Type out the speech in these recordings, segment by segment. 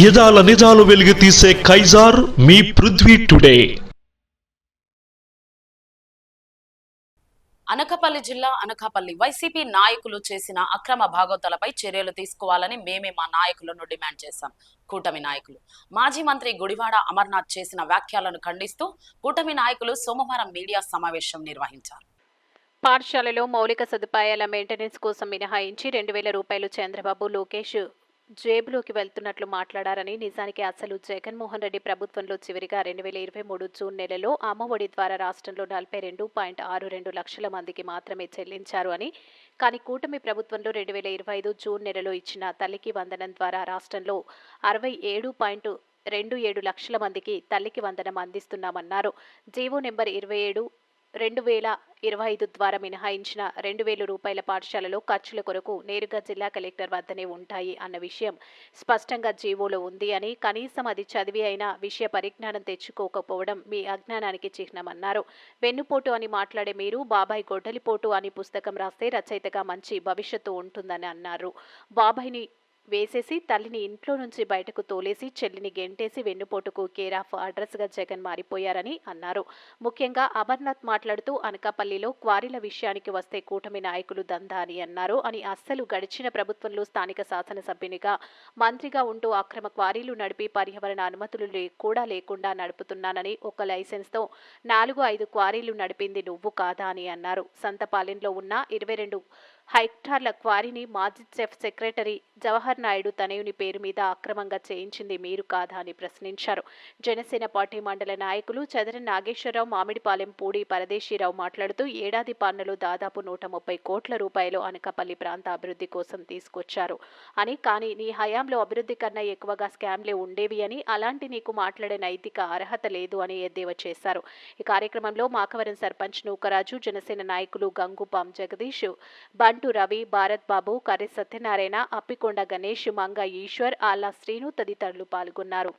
యదాల నిజాలు వెలుగు తీసే కైజార్ మీ పృథ్వీ టుడే. అనకాపల్లి జిల్లా అనకాపల్లి వైసీపీ నాయకులు చేసిన అక్రమ భాగోతాలపై చర్యలు తీసుకోవాలని మేమే మా నాయకులను డిమాండ్ చేశాం. కూటమి నాయకులు. మాజీ మంత్రి గుడివాడ అమర్నాథ్ చేసిన వ్యాఖ్యలను ఖండిస్తూ కూటమి నాయకులు సోమవారం మీడియా సమావేశం నిర్వహించారు. పాఠశాలలో మౌలిక సదుపాయాల మెయింటెనెన్స్ కోసం మినహాయించి రెండు వేల రూపాయలు చంద్రబాబు లోకేష్ జేబులోకి వెళ్తున్నట్లు మాట్లాడారని నిజానికి అసలు జగన్మోహన్ రెడ్డి ప్రభుత్వంలో చివరిగా రెండు వేల ఇరవై మూడు జూన్ నెలలో అమ్మఒడి ద్వారా రాష్ట్రంలో నలభై రెండు పాయింట్ ఆరు రెండు లక్షల మందికి మాత్రమే చెల్లించారు అని. కానీ కూటమి ప్రభుత్వంలో రెండు వేల ఇరవై ఐదు జూన్ నెలలో ఇచ్చిన తల్లికి వందనం ద్వారా రాష్ట్రంలో అరవై ఏడు పాయింట్ రెండు ఏడు లక్షల మందికి తల్లికి వందనం అందిస్తున్నామన్నారు. జీవో నెంబర్ ఇరవై ఏడు రెండు వేల ఇరవై ఐదు ద్వారా మినహాయించిన రెండు వేల రూపాయల పాఠశాలలో ఖర్చుల కొరకు నేరుగా జిల్లా కలెక్టర్ వద్దనే ఉంటాయి అన్న విషయం స్పష్టంగా జీవోలో ఉంది అని కనీసం అది చదివి అయినా విషయ పరిజ్ఞానం తెచ్చుకోకపోవడం మీ అజ్ఞానానికి చిహ్నమన్నారు. వెన్నుపోటు అని మాట్లాడే మీరు బాబాయ్ గొడ్డలిపోటు అని పుస్తకం రాస్తే రచయితగా మంచి భవిష్యత్తు ఉంటుందని అన్నారు. బాబాయ్ని వేసేసి తల్లిని ఇంట్లో నుంచి బయటకు తోలేసి చెల్లిని గెంటేసి వెన్నుపోటుకు కేర్ ఆఫ్ అడ్రస్గా జగన్ మారిపోయారని అన్నారు. ముఖ్యంగా అమర్నాథ్ మాట్లాడుతూ అనకాపల్లిలో క్వారీల విషయానికి వస్తే కూటమి నాయకులు దందా అని అన్నారు అని అస్సలు గడిచిన ప్రభుత్వంలో స్థానిక శాసనసభ్యునిగా మంత్రిగా ఉంటూ అక్రమ క్వారీలు నడిపి పర్యావరణ అనుమతులు లే- కూడా లేకుండా నడుపుతున్నానని ఒక లైసెన్స్తో నాలుగు ఐదు క్వారీలు నడిపింది నువ్వు కాదా అని అన్నారు. సంతపాలెంలో ఉన్న ఇరవై రెండు హెక్టార్ల క్వారీని మాజీ చీఫ్ సెక్రటరీ జవహర్ నాయుడు తనయుని పేరు మీద అక్రమంగా చేయించింది మీరు కాదా అని ప్రశ్నించారు. జనసేన పార్టీ మండల నాయకులు చదర నాగేశ్వరరావు మామిడిపాలెం పూడి పరదేశీరావు మాట్లాడుతూ ఏడాది పన్నులు దాదాపు నూట ముప్పై కోట్ల రూపాయలు అనకాపల్లి ప్రాంత అభివృద్ధి కోసం తీసుకొచ్చారు. అని కానీ నీ హయాంలో అభివృద్ధి కన్నా ఎక్కువగా స్కామ్లే ఉండేవి అని అలాంటి నీకు మాట్లాడే నైతిక అర్హత లేదు అని ఎద్దేవా చేశారు. ఈ కార్యక్రమంలో మాకవరం సర్పంచ్ నూకరాజు జనసేన నాయకులు గంగుపాం జగదీష్ బంటు రవి భారత్ బాబు కర్రి సత్యనారాయణ అప్పికొండ గణేష్ మంగ ఈశ్వర్ ఆలా శ్రీను తదితరులు పాల్గొన్నారు.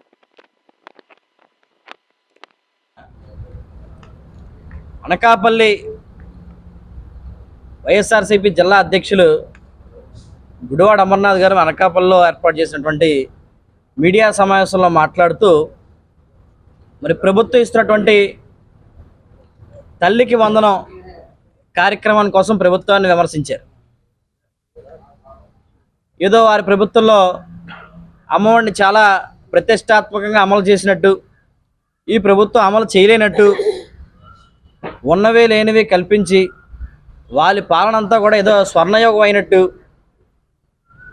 అనకాపల్లి వైఎస్ఆర్సీపీ జిల్లా అధ్యక్షులు గుడివాడ అమర్నాథ్ గారు అనకాపల్లిలో ఏర్పాటు చేసినటువంటి మీడియా సమావేశంలో మాట్లాడుతూ మరి ప్రభుత్వం ఇస్తున్నటువంటి తల్లికి వందనం కార్యక్రమం కోసం ప్రభుత్వాన్ని విమర్శించారు. ఏదో వారి ప్రభుత్వంలో అమ్మఒడిని చాలా ప్రతిష్టాత్మకంగా అమలు చేసినట్టు ఈ ప్రభుత్వం అమలు చేయలేనట్టు ఉన్నవే లేనివి కల్పించి వాళ్ళ పాలనంతా కూడా ఏదో స్వర్ణయోగం అయినట్టు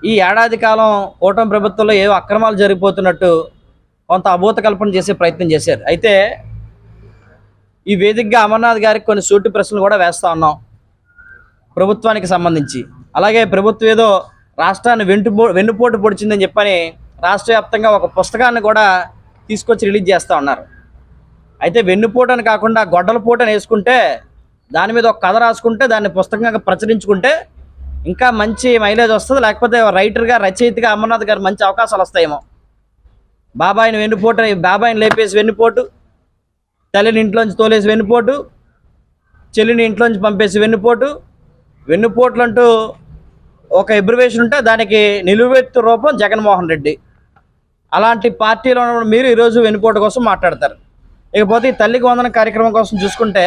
ఈ ఏడాది కాలం కూటమి ప్రభుత్వంలో ఏవో అక్రమాలు జరిగిపోతున్నట్టు కొంత అభూత కల్పన చేసే ప్రయత్నం చేశారు. అయితే ఈ వేదికగా అమర్నాథ్ గారికి కొన్ని సూటి ప్రశ్నలు కూడా వేస్తూ ఉన్నాం ప్రభుత్వానికి సంబంధించి. అలాగే ప్రభుత్వం ఏదో రాష్ట్రాన్ని వెంటుపో వెన్నుపోటు పొడిచిందని చెప్పని రాష్ట్ర వ్యాప్తంగా ఒక పుస్తకాన్ని కూడా తీసుకొచ్చి రిలీజ్ చేస్తూ ఉన్నారు. అయితే వెన్నుపోటు అని కాకుండా గొడ్డల పూట అని వేసుకుంటే దాని మీద ఒక కథ రాసుకుంటే దాన్ని పుస్తకంగా ప్రచురించుకుంటే ఇంకా మంచి మైలేజ్ వస్తుంది. లేకపోతే రైటర్గా రచయితగా అమర్నాథ్ గారు మంచి అవకాశాలు వస్తాయేమో. బాబాయిని వెన్నుపోటు బాబాయిని లేపేసి వెన్నుపోటు తల్లిని ఇంట్లోంచి తోలేసి వెన్నుపోటు చెల్లిని ఇంట్లోంచి పంపేసి వెన్నుపోటు వెన్నుపోట్లు అంటూ ఒక ఎబ్రివేషన్ ఉంటే దానికి నిలువెత్తు రూపం జగన్మోహన్ రెడ్డి. అలాంటి పార్టీలో ఉన్న మీరు ఈరోజు వెనుకోట కోసం మాట్లాడతారు. ఇకపోతే ఈ తల్లికి వందన కార్యక్రమం కోసం చూసుకుంటే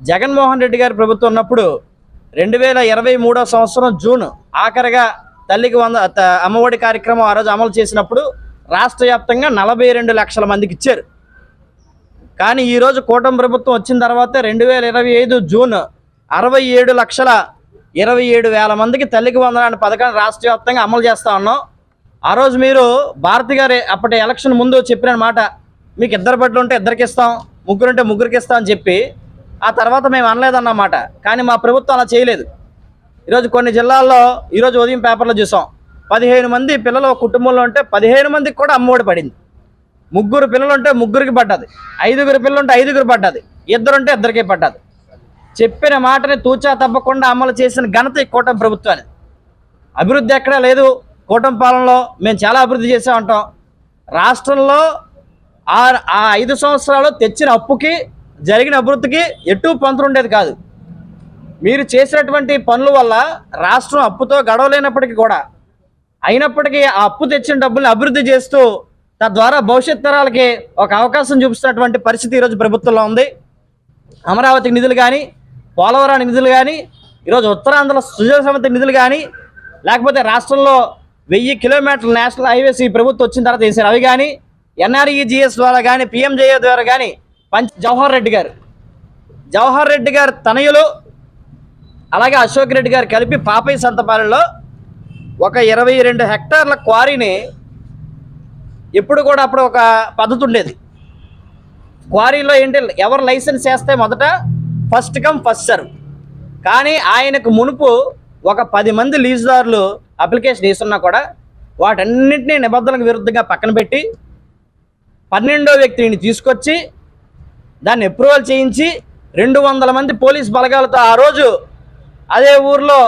జగన్మోహన్ రెడ్డి గారి ప్రభుత్వం ఉన్నప్పుడు రెండు వేల ఇరవై మూడో సంవత్సరం జూన్ ఆఖరిగా తల్లికి వంద అమ్మఒడి కార్యక్రమం ఆ రోజు అమలు చేసినప్పుడు రాష్ట్ర వ్యాప్తంగా నలభై రెండు లక్షల మందికి ఇచ్చారు. కానీ ఈరోజు కూటమి ప్రభుత్వం వచ్చిన తర్వాత రెండు వేల ఇరవై ఐదు జూన్ అరవై ఏడు లక్షల ఇరవై ఏడు వేల మందికి తల్లికి వందనాన్ని పథకాన్ని రాష్ట్ర వ్యాప్తంగా అమలు చేస్తూ ఉన్నాం. ఆ రోజు మీరు భారతి గారి అప్పటి ఎలక్షన్ ముందు చెప్పిన మాట మీకు ఇద్దరు బట్టలు ఉంటే ఇద్దరికి ఇస్తాం ముగ్గురు ఉంటే ముగ్గురికి ఇస్తాం అని చెప్పి ఆ తర్వాత మేము అనలేదన్నమాట. కానీ మా ప్రభుత్వం అలా చేయలేదు. ఈరోజు కొన్ని జిల్లాల్లో ఈరోజు ఉదయం పేపర్లో చూసాం. పదిహేను మంది పిల్లలు కుటుంబంలో ఉంటే పదిహేను మందికి కూడా అమ్మఒడి పడింది. ముగ్గురు పిల్లలు ఉంటే ముగ్గురికి పడ్డది. ఐదుగురు పిల్లలు ఉంటే ఐదుగురు పడ్డది. ఇద్దరుంటే ఇద్దరికే పడ్డది. చెప్పిన మాటని తూచా తప్పకుండా అమలు చేసిన ఘనత ఈ కూటమి ప్రభుత్వాన్ని అభివృద్ధి ఎక్కడా లేదు. కూటమి పాలనలో మేము చాలా అభివృద్ధి చేసామంటాం రాష్ట్రంలో ఆ ఆ ఐదు సంవత్సరాలు తెచ్చిన అప్పుకి జరిగిన అభివృద్ధికి ఎటు పంతులు ఉండేది కాదు. మీరు చేసినటువంటి పనుల వల్ల రాష్ట్రం అప్పుతో గడవలేనప్పటికీ కూడా అయినప్పటికీ ఆ అప్పు తెచ్చిన డబ్బుల్ని అభివృద్ధి చేస్తూ తద్వారా భవిష్యత్ తరాలకి ఒక అవకాశం చూపిస్తున్నటువంటి పరిస్థితి ఈరోజు ప్రభుత్వంలో ఉంది. అమరావతికి నిధులు కానీ పోలవరానికి నిధులు కానీ ఈరోజు ఉత్తరాంధ్ర సుజల సమితి నిధులు కానీ లేకపోతే రాష్ట్రంలో వెయ్యి కిలోమీటర్ల నేషనల్ హైవేస్ ఈ ప్రభుత్వం వచ్చిన తర్వాత వేసారు అవి కానీ ఎన్ఆర్ఈజిఎస్ ద్వారా కానీ పిఎంజేఏ ద్వారా కానీ పంచ్ జవహర్ రెడ్డి గారు. జవహర్ రెడ్డి గారు తనయులు అలాగే అశోక్ రెడ్డి గారు కలిపి పాపయ్య సంతపాలెంలో ఒక ఇరవై రెండు హెక్టార్ల క్వారీని ఎప్పుడు కూడా అప్పుడు ఒక పద్ధతి ఉండేది. క్వారీలో ఏంటి ఎవరు లైసెన్స్ చేస్తే మొదట ఫస్ట్ కమ్ ఫస్ట్ సర్వ్. కానీ ఆయనకు మునుపు ఒక పది మంది లీజుదారులు అప్లికేషన్ వేసున్నా కూడా వాటన్నింటినీ నిబంధనలకు విరుద్ధంగా పక్కన పెట్టి పన్నెండో వ్యక్తిని తీసుకొచ్చి దాన్ని అప్రూవల్ చేయించి రెండు వందల మంది పోలీస్ బలగాలతో ఆ రోజు అదే ఊర్లో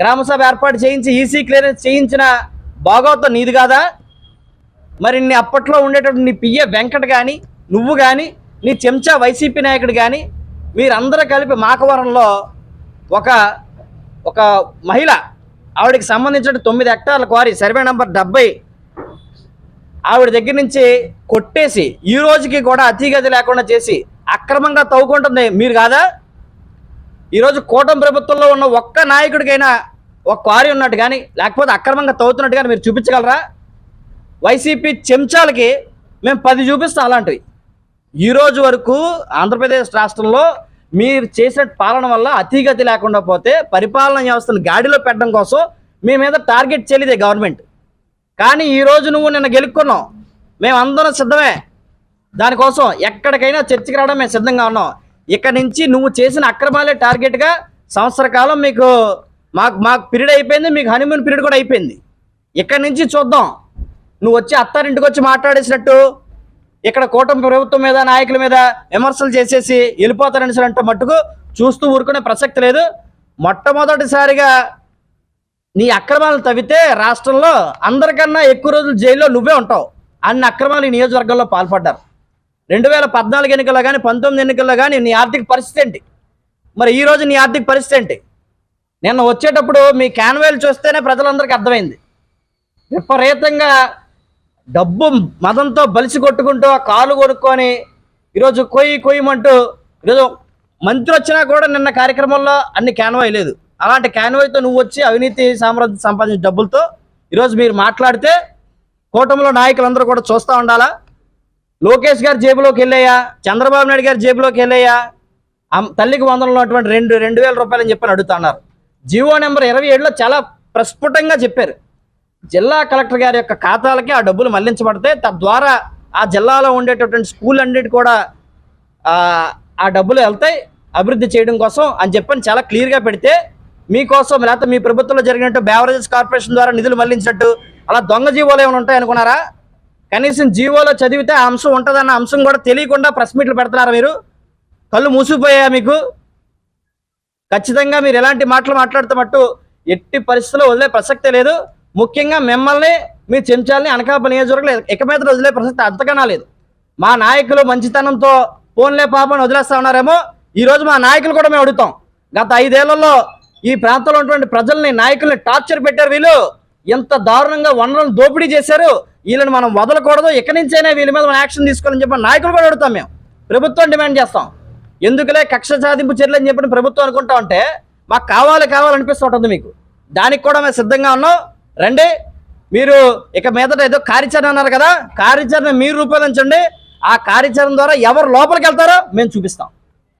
గ్రామసభ ఏర్పాటు చేయించి ఈసీ క్లియరెన్స్ చేయించిన భాగవతం నీది కాదా? మరి నీ అప్పట్లో ఉండేటటువంటి నీ పియ్య వెంకట్ కానీ నువ్వు కానీ నీ చెంచా వైసీపీ నాయకుడు కానీ మీరందరూ కలిపి మాకవరంలో ఒక ఒక మహిళ ఆవిడకి సంబంధించిన తొమ్మిది హెక్టార్ల క్వారీ సర్వే నెంబర్ డెబ్బై ఆవిడ దగ్గర నుంచి కొట్టేసి ఈ రోజుకి కూడా అతిగతి లేకుండా చేసి అక్రమంగా తవ్వుకుంటుంది. మీరు కాదా? ఈరోజు కూటమి ప్రభుత్వంలో ఉన్న ఒక్క నాయకుడికైనా ఒక క్వారీ ఉన్నట్టు కానీ లేకపోతే అక్రమంగా తవ్వుతున్నట్టు కానీ మీరు చూపించగలరా? వైసీపీ చెంచాలకి మేము పది చూపిస్తాం అలాంటివి. ఈ రోజు వరకు ఆంధ్రప్రదేశ్ రాష్ట్రంలో మీరు చేసిన పాలన వల్ల అతిగతి లేకుండా పోతే పరిపాలన వ్యవస్థను గాడిలో పెట్టడం కోసం మీ మీద టార్గెట్ చేయలేదే గవర్నమెంట్. కానీ ఈ రోజు నువ్వు నిన్న గెలుక్కున్నావు. మేము అందరం సిద్ధమే. దానికోసం ఎక్కడికైనా చర్చకి రావడం మేము సిద్ధంగా ఉన్నాం. ఇక్కడ నుంచి నువ్వు చేసిన అక్రమాలే టార్గెట్గా సంవత్సర కాలం మీకు మాకు మాకు పీరియడ్ అయిపోయింది మీకు హనీమూన్ పీరియడ్ కూడా అయిపోయింది. ఇక్కడ నుంచి చూద్దాం. నువ్వు వచ్చి అత్తారింటికి వచ్చి మాట్లాడేసినట్టు ఇక్కడ కూటమి ప్రభుత్వం మీద నాయకుల మీద విమర్శలు చేసేసి వెళ్ళిపోతారని అంటే మట్టుకు చూస్తూ ఊరుకునే ప్రసక్తి లేదు. మొట్టమొదటిసారిగా నీ అక్రమాలు తవ్వితే రాష్ట్రంలో అందరికన్నా ఎక్కువ రోజులు జైల్లో నువ్వే ఉంటావు. అన్ని అక్రమాలు ఈ నియోజకవర్గంలో పాల్పడ్డారు. రెండు వేల పద్నాలుగు ఎన్నికల్లో కానీ పంతొమ్మిది ఎన్నికల్లో కానీ నీ ఆర్థిక పరిస్థితి ఏంటి? మరి ఈ రోజు నీ ఆర్థిక పరిస్థితి ఏంటి? నిన్న వచ్చేటప్పుడు మీ క్యాన్వేలు చూస్తేనే ప్రజలందరికీ అర్థమైంది. విపరీతంగా డబ్బు మదంతో బలిసి కొట్టుకుంటూ కాలు కొనుక్కొని ఈరోజు కొయ్యి కొయ్యమంటూ ఈరోజు మంత్రి వచ్చినా కూడా నిన్న కార్యక్రమంలో అన్ని క్యాన్వాయ్ లేదు. అలాంటి క్యాన్వాయ్తో నువ్వు వచ్చి అవినీతి సామ్రాజ్యం సంపాదించిన డబ్బులతో ఈరోజు మీరు మాట్లాడితే కూటమిలో నాయకులందరూ కూడా చూస్తూ ఉండాలా? లోకేష్ గారి జేబులోకి వెళ్ళాయా? చంద్రబాబు నాయుడు గారి జేబులోకి వెళ్ళాయా? తల్లికి వందలు ఉన్నటువంటి రెండు రెండు వేల రూపాయలు అని చెప్పని అడుగుతున్నారు జియో నెంబర్ ఇరవై ఏడులో చాలా ప్రస్ఫుటంగా చెప్పారు. జిల్లా కలెక్టర్ గారి యొక్క ఖాతాలకి ఆ డబ్బులు మళ్ళించబడతాయి. తద్వారా ఆ జిల్లాలో ఉండేటటువంటి స్కూల్ అన్నిటి కూడా ఆ, డబ్బులు వెళ్తాయి అభివృద్ధి చేయడం కోసం అని చెప్పని చాలా క్లియర్గా పెడితే మీకోసం లేకపోతే మీ ప్రభుత్వంలో జరిగినట్టు బేవరేజెస్ కార్పొరేషన్ ద్వారా నిధులు మళ్ళించినట్టు అలా దొంగ జీవోలు ఏమైనా ఉంటాయి అనుకున్నారా? కనీసం జీవోలో చదివితే ఆ అంశం ఉంటుందన్న అంశం కూడా తెలియకుండా ప్రెస్ మీట్లు పెడుతున్నారా మీరు? కళ్ళు మూసిపోయా మీకు? ఖచ్చితంగా మీరు ఎలాంటి మాటలు మాట్లాడుతున్నట్టు మట్టు ఎట్టి పరిస్థితుల్లో వదిలే ప్రసక్తే లేదు. ముఖ్యంగా మిమ్మల్ని మీ చెంచాలని అనకాపల్లి నియోజకవర్గంలో ఇక మీద వదిలే ప్రసక్తి అంతకన్నా లేదు. మా నాయకులు మంచితనంతో ఫోన్లే పాపని వదిలేస్తా ఉన్నారేమో ఈరోజు మా నాయకులు కూడా మేము అడుగుతాం. గత ఐదేళ్ళలో ఈ ప్రాంతంలో ఉన్నటువంటి ప్రజల్ని నాయకుల్ని టార్చర్ పెట్టారు వీళ్ళు. ఎంత దారుణంగా వనరులను దోపిడీ చేశారు. వీళ్ళని మనం వదలకూడదు. ఎక్కడి నుంచైనా వీళ్ళ మీద మనం యాక్షన్ తీసుకోవాలని చెప్పి నాయకులు కూడా అడుగుతాం మేము. ప్రభుత్వం డిమాండ్ చేస్తాం. ఎందుకులే కక్ష సాధింపు చర్యలు అని చెప్పిన ప్రభుత్వం అనుకుంటా ఉంటే మాకు కావాలి కావాలనిపిస్తూ ఉంటుంది మీకు. దానికి కూడా మేము సిద్ధంగా ఉన్నాం. రండి. మీరు ఇక మీదట ఏదో కార్యాచరణ అన్నారు కదా కార్యాచరణ మీరు రూపొందించండి ఆ కార్యాచరణ ద్వారా ఎవరు లోపలికి వెళ్తారో మేము చూపిస్తాం.